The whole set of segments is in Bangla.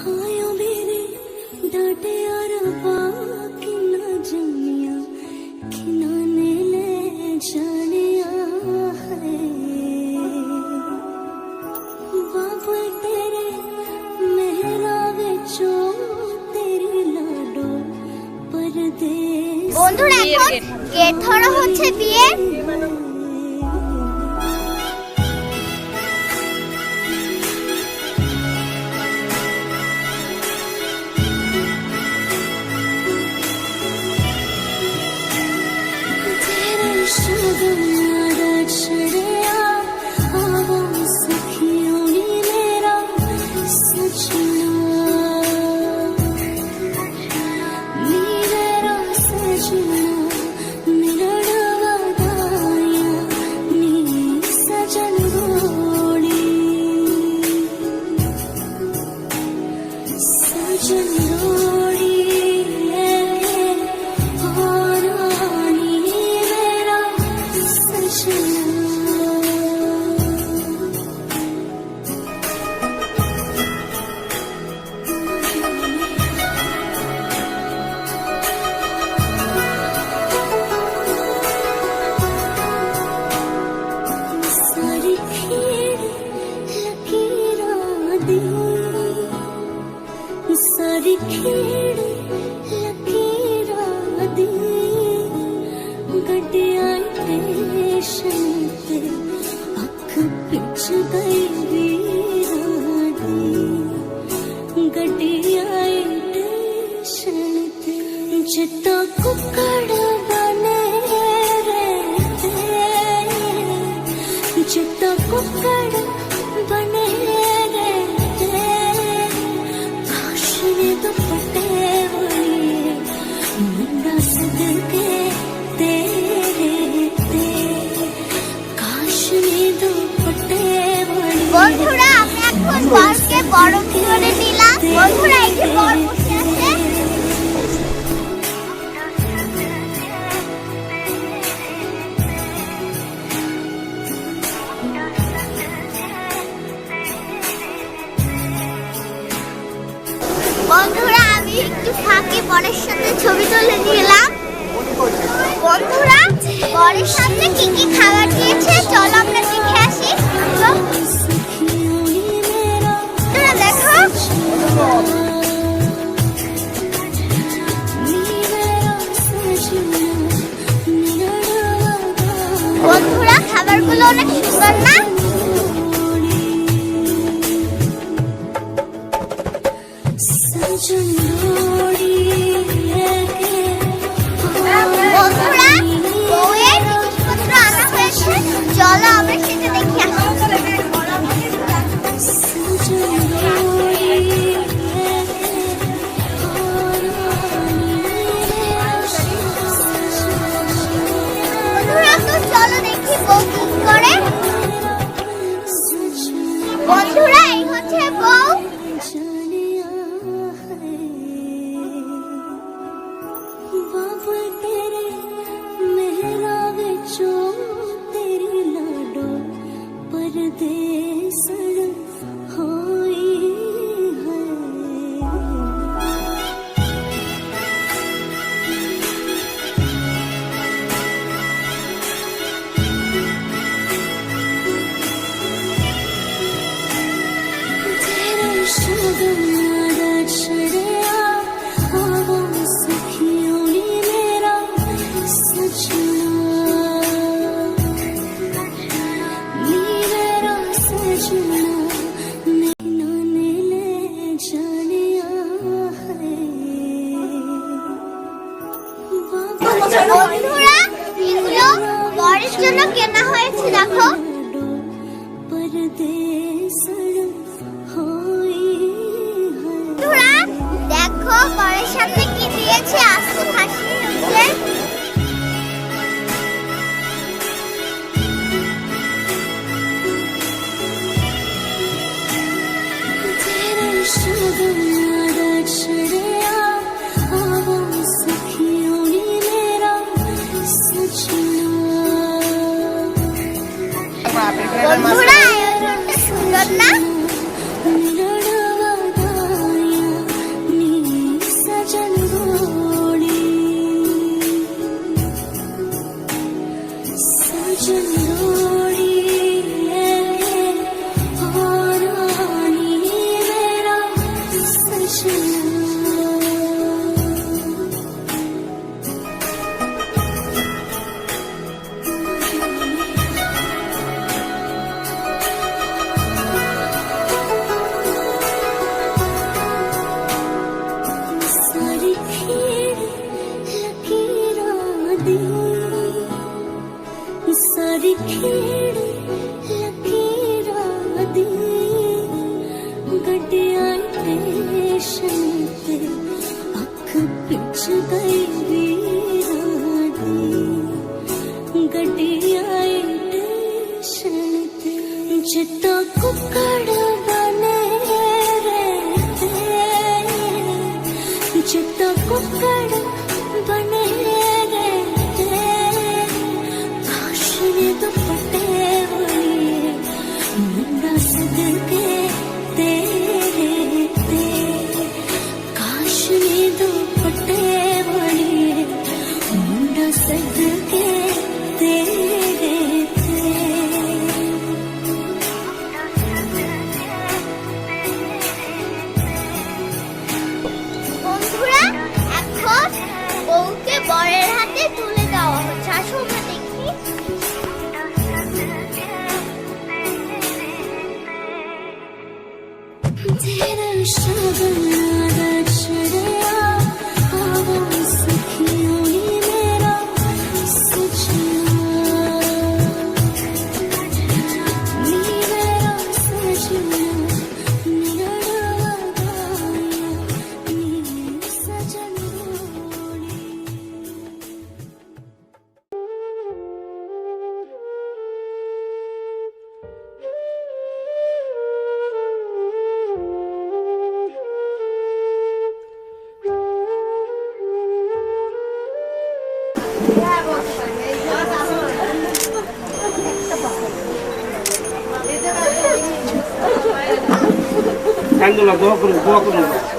आयो मेरे डाटे और बाकी ना जमिया खिलाने ले जाने है बाप तेरे मेहरावे चो तेरे लाडो परदेश বন্ধুরা এখন গেট হচ্ছে বিয়ে keep গরম ধরে বন্ধুরা, এই যে বন্ধুরা, আমি একটু ফাঁকে বরের সাথে ছবি তুলে নিলাম। বন্ধুরা, বরের সাথে কি কি খাবার দিয়েছে চলো আমরা দেখে বন্ধুরা খাবারগুলো অনেক সুন্দর না? বন্ধুরা এগুলো বরের জন্য কেনা হয়েছে দেখো। বন্ধুরা সুন্দর না చెత్త కుక్కడా Ainda lá, dobro, dobro, dobro.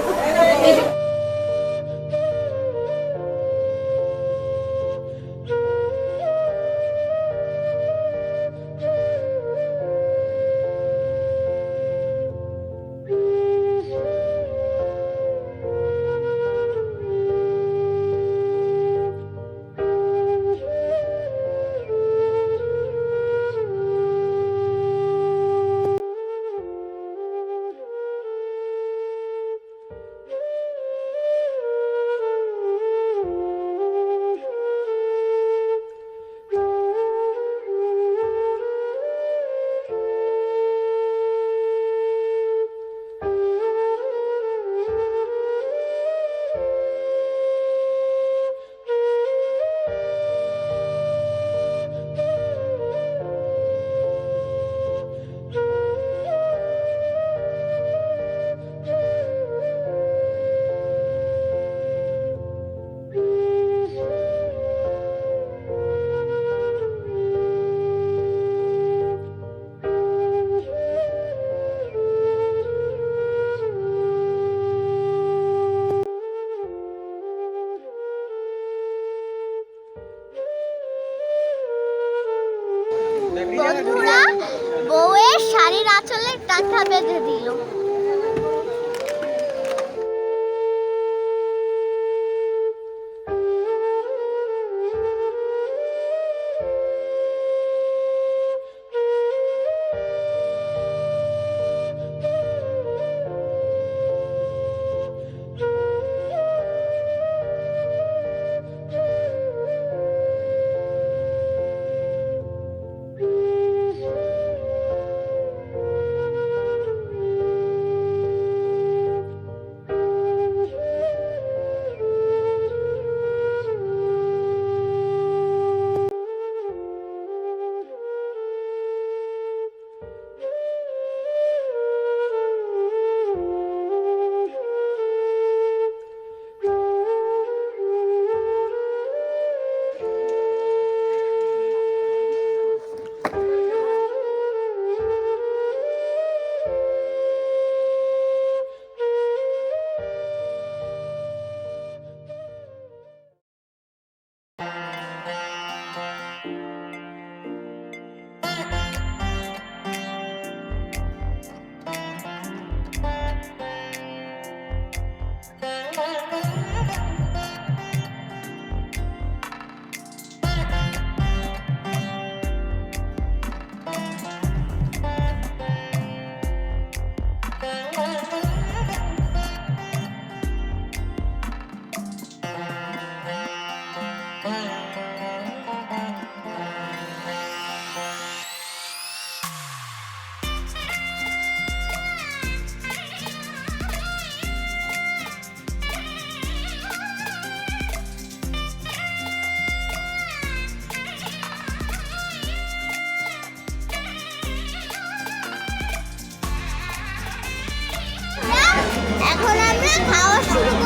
বন্ধুরা বউয়ের শাড়ির আঁচলে টাকা বেঁধে দিল।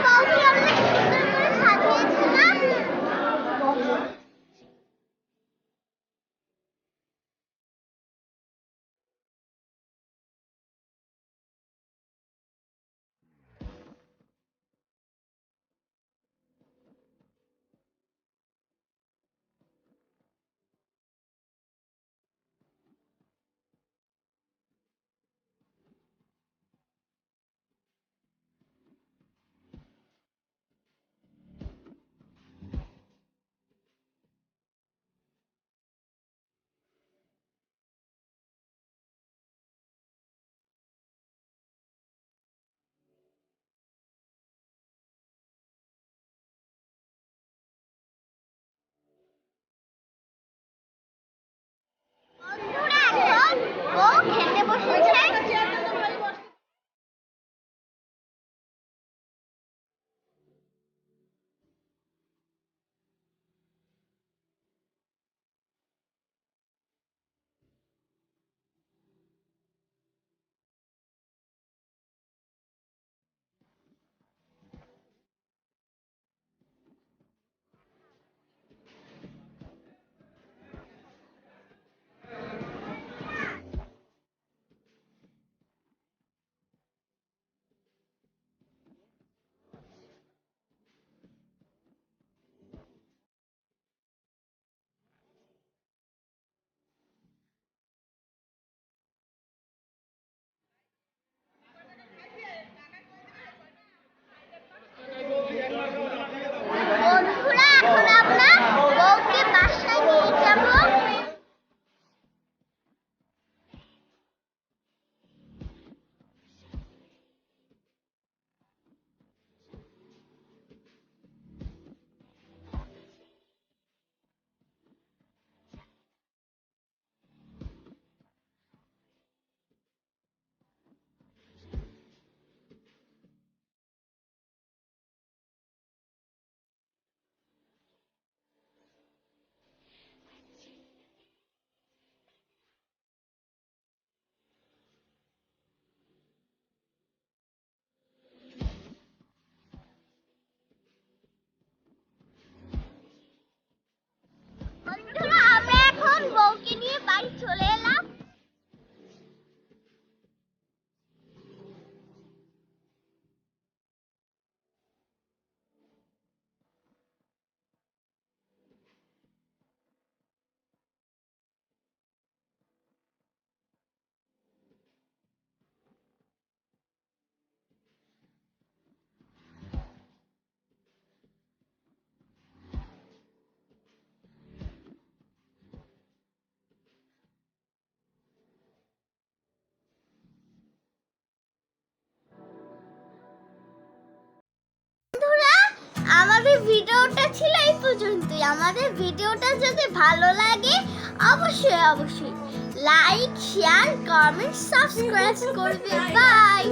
Baba, আমাদের ভিডিওটা ছিল এই পর্যন্তই। আমাদের ভিডিওটা যদি ভালো লাগে, অবশ্যই অবশ্যই লাইক শেয়ার কমেন্ট সাবস্ক্রাইব করবে। বাই